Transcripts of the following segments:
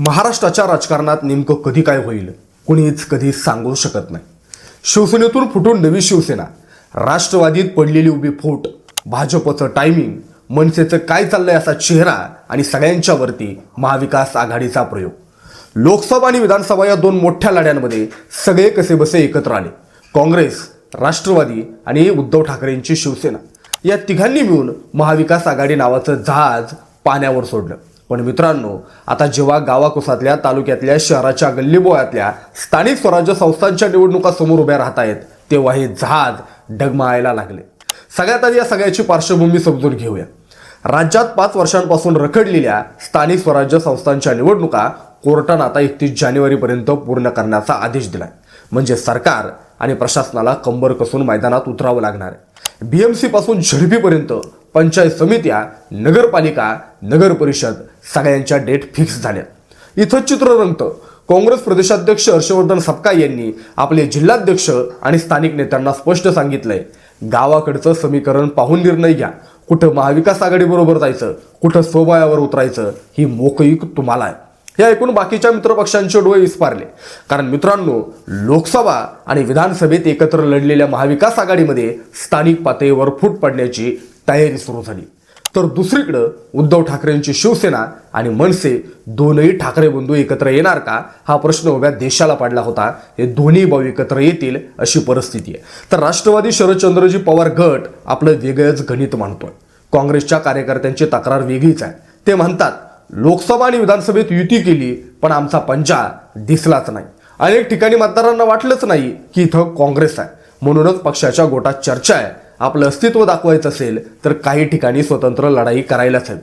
महाराष्ट्राच्या राजकारणात नेमकं कधी काय होईल कुणीच कधी सांगू शकत नाही. शिवसेनेतून फुटून नवी शिवसेना राष्ट्रवादीत पडलेली उभी फूट भाजपचं टायमिंग मनसेचं काय चाललंय असा चेहरा आणि सगळ्यांच्यावरती महाविकास आघाडीचा प्रयोग. लोकसभा आणि विधानसभा या दोन मोठ्या लढ्यांमध्ये सगळे कसेबसे एकत्र आले. काँग्रेस राष्ट्रवादी आणि उद्धव ठाकरेंची शिवसेना. या तिघांनी मिळून महाविकास आघाडी नावाचं जहाज पाण्यावर सोडलं. पण मित्रांनो आता जेव्हा गावाकुसातल्या तालुक्यातल्या शहराच्या गल्लीबोळातल्या स्थानिक स्वराज्य संस्थांच्या निवडणुका समोर उभ्या राहत आहेत तेव्हा हे जहाज डगमगायला लागले. सगळ्यात आधी या सगळ्याची पार्श्वभूमी समजून घेऊया. राज्यात पाच वर्षांपासून रखडलेल्या स्थानिक स्वराज्य संस्थांच्या निवडणुका कोर्टानं आता एकतीस जानेवारीपर्यंत पूर्ण करण्याचा आदेश दिला म्हणजे सरकार आणि प्रशासनाला कंबर कसून मैदानात उतरावं लागणार आहे. बीएमसीपासून झडपीपर्यंत पंचायत समित्या नगरपालिका नगर परिषद सगळ्यांच्या डेट फिक्स झाल्या. इथं चित्र रंगतं काँग्रेस प्रदेशाध्यक्ष हर्षवर्धन सपकाळ यांनी आपले जिल्हाध्यक्ष आणि स्थानिक नेत्यांना स्पष्ट सांगितलंय गावाकडचं समीकरण पाहून निर्णय घ्या. कुठं महाविकास आघाडीबरोबर जायचं कुठं स्वबळावर उतरायचं ही मोकळीक तुम्हाला आहे. हे ऐकून बाकीच्या मित्रपक्षांचे डोळे विस्पारले कारण मित्रांनो लोकसभा आणि विधानसभेत एकत्र लढलेल्या महाविकास आघाडीमध्ये स्थानिक पातळीवर फूट पडण्याची तयारी सुरू झाली. तर दुसरीकडं उद्धव ठाकरेंची शिवसेना आणि मनसे दोनही ठाकरे बंधू एकत्र येणार का? हा प्रश्न उभ्या देशाला पडला होता. हे दोन्ही भाऊ एकत्र येतील अशी परिस्थिती आहे. तर राष्ट्रवादी शरदचंद्रजी पवार गट आपलं वेगळंच गणित मानतोय काँग्रेसच्या कार्यकर्त्यांची तक्रार वेगळीच आहे. ते म्हणतात लोकसभा आणि विधानसभेत युती केली पण आमचा पंजा दिसलाच नाही. अनेक ठिकाणी मतदारांना वाटलंच नाही की इथं काँग्रेस आहे. म्हणूनच पक्षाच्या गोटात चर्चा आहे. आपलं अस्तित्व दाखवायचं असेल तर काही ठिकाणी स्वतंत्र लढाई करायलाच हवी.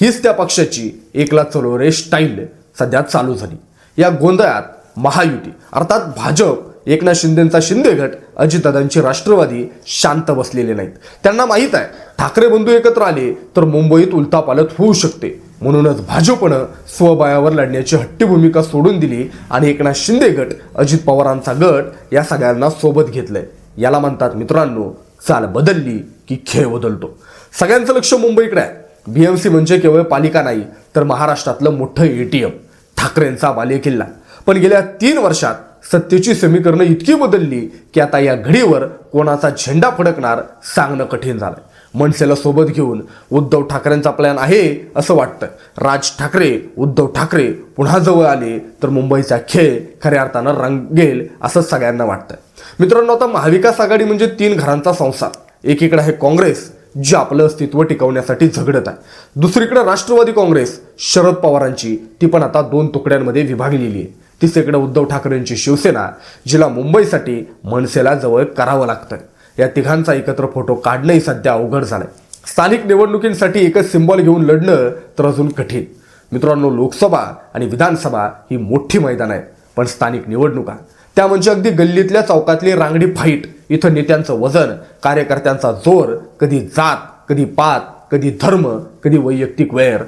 हीच त्या पक्षाची एकला चलो रे स्टाईल सध्या चालू झाली. या गोंधळात महायुती अर्थात भाजप एकनाथ शिंदेचा शिंदे गट अजितदादांची राष्ट्रवादी शांत बसलेले नाहीत. त्यांना माहीत आहे ठाकरे बंधू एकत्र आले तर मुंबईत उलथापालत होऊ शकते. म्हणूनच भाजपनं स्वबळावर लढण्याची हट्टी भूमिका सोडून दिली आणि एकनाथ शिंदे गट अजित पवारांचा गट या सगळ्यांना सोबत घेतलंय. याला म्हणतात मित्रांनो चाल बदलली की खेळ बदलतो. सगळ्यांचं लक्ष मुंबईकडे आहे. बी एम सी म्हणजे केवळ पालिका नाही तर महाराष्ट्रातलं मोठं ए टी एम ठाकरेंचा बालेकिल्ला. पण गेल्या तीन वर्षात सत्तेची समीकरणं इतकी बदलली की आता या घडीवर कोणाचा झेंडा फडकणार सांगणं कठीण झालं मनसेला सोबत घेऊन उद्धव ठाकरेंचा प्लॅन आहे असं वाटतं. राज ठाकरे उद्धव ठाकरे पुन्हा जवळ आले तर मुंबईचा खेळ खऱ्या अर्थानं रंगेल असं सगळ्यांना वाटतं. मित्रांनो आता महाविकास आघाडी म्हणजे तीन घरांचा संसार. एकीकडे आहे काँग्रेस जी आपलं अस्तित्व टिकवण्यासाठी झगडत आहे. दुसरीकडे राष्ट्रवादी काँग्रेस शरद पवारांची ती पण आता दोन तुकड्यांमध्ये विभागलेली आहे. तिसरीकडे उद्धव ठाकरेंची शिवसेना जिला मुंबईसाठी मनसेला जवळ करावं लागतं या तिघांचा एकत्र फोटो काढणंही सध्या अवघड झालंय. स्थानिक निवडणुकींसाठी एकच सिम्बॉल घेऊन लढणं तर अजून कठीण. मित्रांनो लोकसभा आणि विधानसभा ही मोठी मैदान आहे पण स्थानिक निवडणुका. त्या म्हणजे अगदी गल्लीतल्या चौकातली रांगडी फाईट. इथं नेत्यांचं वजन कार्यकर्त्यांचा जोर कधी जात कधी पात कधी धर्म कधी वैयक्तिक वैर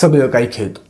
सगळं काही खेळतो.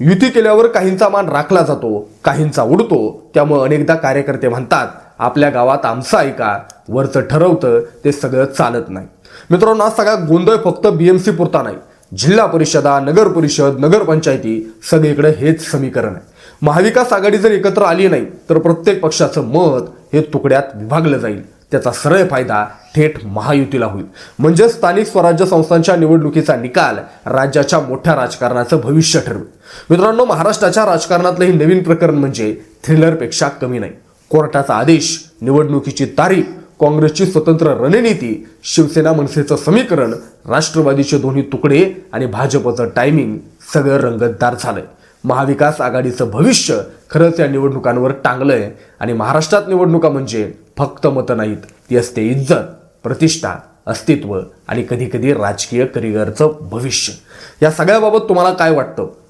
युती केल्यावर काहींचा मान राखला जातो काहींचा उडतो. त्यामुळे अनेकदा कार्यकर्ते म्हणतात आपल्या गावात आमचं ऐका वरचं ठरवतं ते सगळं चालत नाही. मित्रांनो हा सगळा गोंधळ फक्त बी एम सी पुरता नाही. जिल्हा परिषदा नगर परिषद नगरपंचायती सगळीकडे हेच समीकरण आहे. महाविकास आघाडी जर एकत्र आली नाही तर प्रत्येक पक्षाचं मत हे तुकड्यात विभागलं जाईल. त्याचा सरळ फायदा थेट महायुतीला होईल. म्हणजे स्थानिक स्वराज्य संस्थांच्या निवडणुकीचा निकाल राज्याच्या मोठ्या राजकारणाचं भविष्य ठरवेल. मित्रांनो महाराष्ट्राच्या राजकारणातलं हे नवीन प्रकरण म्हणजे थ्रिलरपेक्षा कमी नाही. कोर्टाचा आदेश निवडणुकीची तारीख काँग्रेसची स्वतंत्र रणनीती शिवसेना मनसेचं समीकरण राष्ट्रवादीचे दोन्ही तुकडे आणि भाजपचं टायमिंग सगळं रंगतदार झालंय. महाविकास आघाडीचं भविष्य खरंच या निवडणुकांवर टांगलंय आणि महाराष्ट्रात निवडणुका म्हणजे फक्त मतं नाहीत ती असते इज्जत प्रतिष्ठा अस्तित्व आणि कधी कधी राजकीय करिअरचं भविष्य. या सगळ्याबाबत तुम्हाला काय वाटतं?